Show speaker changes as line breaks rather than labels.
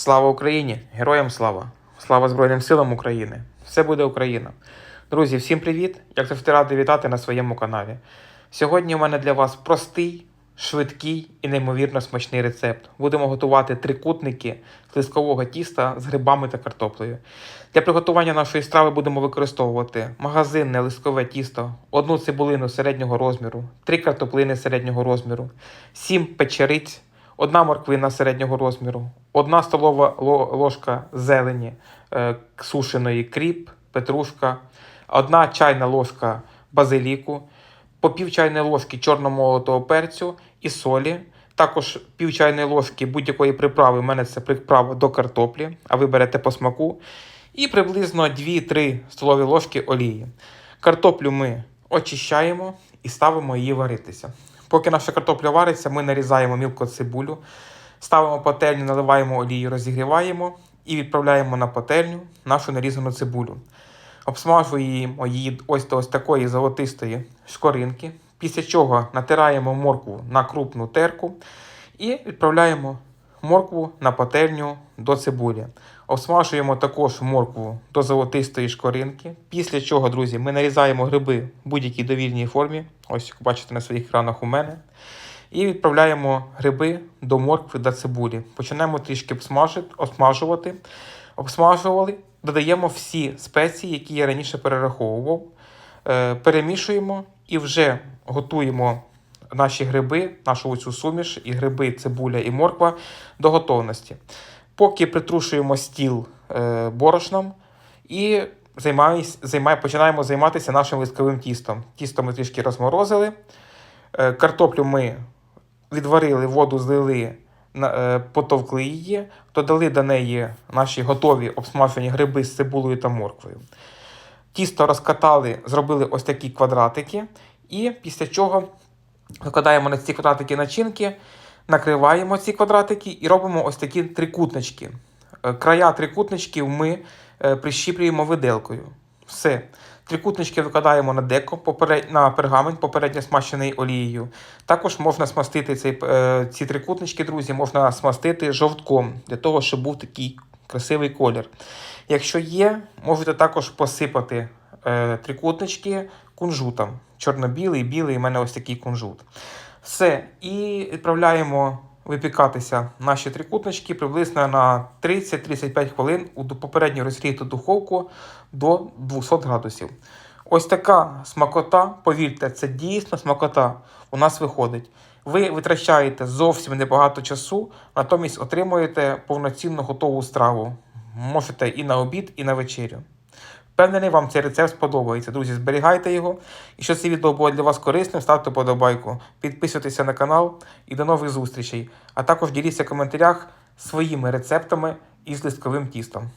Слава Україні! Героям слава! Слава Збройним силам України! Все буде Україна! Друзі, всім привіт! Як завжди радий вітати на своєму каналі. Сьогодні у мене для вас простий, швидкий і неймовірно смачний рецепт. Будемо готувати трикутники з лискового тіста з грибами та картоплею. Для приготування нашої страви будемо використовувати магазинне лискове тісто, одну цибулину середнього розміру, три картоплини середнього розміру, сім печериць, одна морквина середнього розміру, одна столова ложка зелені е, сушеної кріп, петрушка, одна чайна ложка базиліку, по пів чайної ложки чорномолотого перцю і солі. Також пів чайної ложки будь-якої приправи, у мене це приправа до картоплі, а ви берете по смаку. І приблизно 2-3 столові ложки олії. Картоплю ми очищаємо і ставимо її варитися. Поки наша картопля вариться, ми нарізаємо мілко цибулю, ставимо пательню, наливаємо олію, розігріваємо і відправляємо на пательню нашу нарізану цибулю. Обсмажуємо її ось до ось такої золотистої шкоринки, після чого натираємо моркву на крупну терку і відправляємо моркву на пательню до цибулі. Обсмажуємо також моркву до золотистої шкоринки. Після чого, друзі, ми нарізаємо гриби в будь-якій довільній формі. Ось як бачите на своїх екранах у мене. І відправляємо гриби до моркви до цибулі. Починаємо трішки обсмажувати. Обсмажували, додаємо всі спеції, які я раніше перераховував. Е, перемішуємо і вже готуємо наші гриби, нашу цю суміш, і гриби, цибуля і морква до готовності. Поки притрушуємо стіл е, борошном і займаємось, починаємо займатися нашим листковим тістом. Тісто ми трішки розморозили. Е, картоплю ми відварили, воду злили, е, потовкли її, додали до неї наші готові обсмажені гриби з цибулею та морквою. Тісто розкатали, зробили ось такі квадратики, і після чого викладаємо на ці квадратики начинки, накриваємо ці квадратики і робимо ось такі трикутнички. Е, Края трикутничків ми е, прищіплюємо виделкою. Все. Трикутнички викладаємо на деко, на пергамент, попередньо смащений олією. Також можна смастити цей, е, ці трикутнички, друзі, можна смастити жовтком, для того, щоб був такий красивий колір. Якщо є, можете також посипати трикутнички кунжутом. Чорно-білий, білий, у мене ось такий кунжут. Все. І відправляємо випікатися наші трикутнички приблизно на 30-35 хвилин у попередньо розігріту духовку до 200 градусів. Ось така смакота, повірте, це дійсно смакота у нас виходить. Ви витрачаєте зовсім небагато часу, натомість отримуєте повноцінно готову страву. Можете і на обід, і на вечерю. Впевнений, вам цей рецепт сподобається. Друзі, зберігайте його. І що це відео було для вас корисним, ставте подобайку, підписуйтеся на канал і до нових зустрічей. А також діліться в коментарях своїми рецептами із листковим тістом.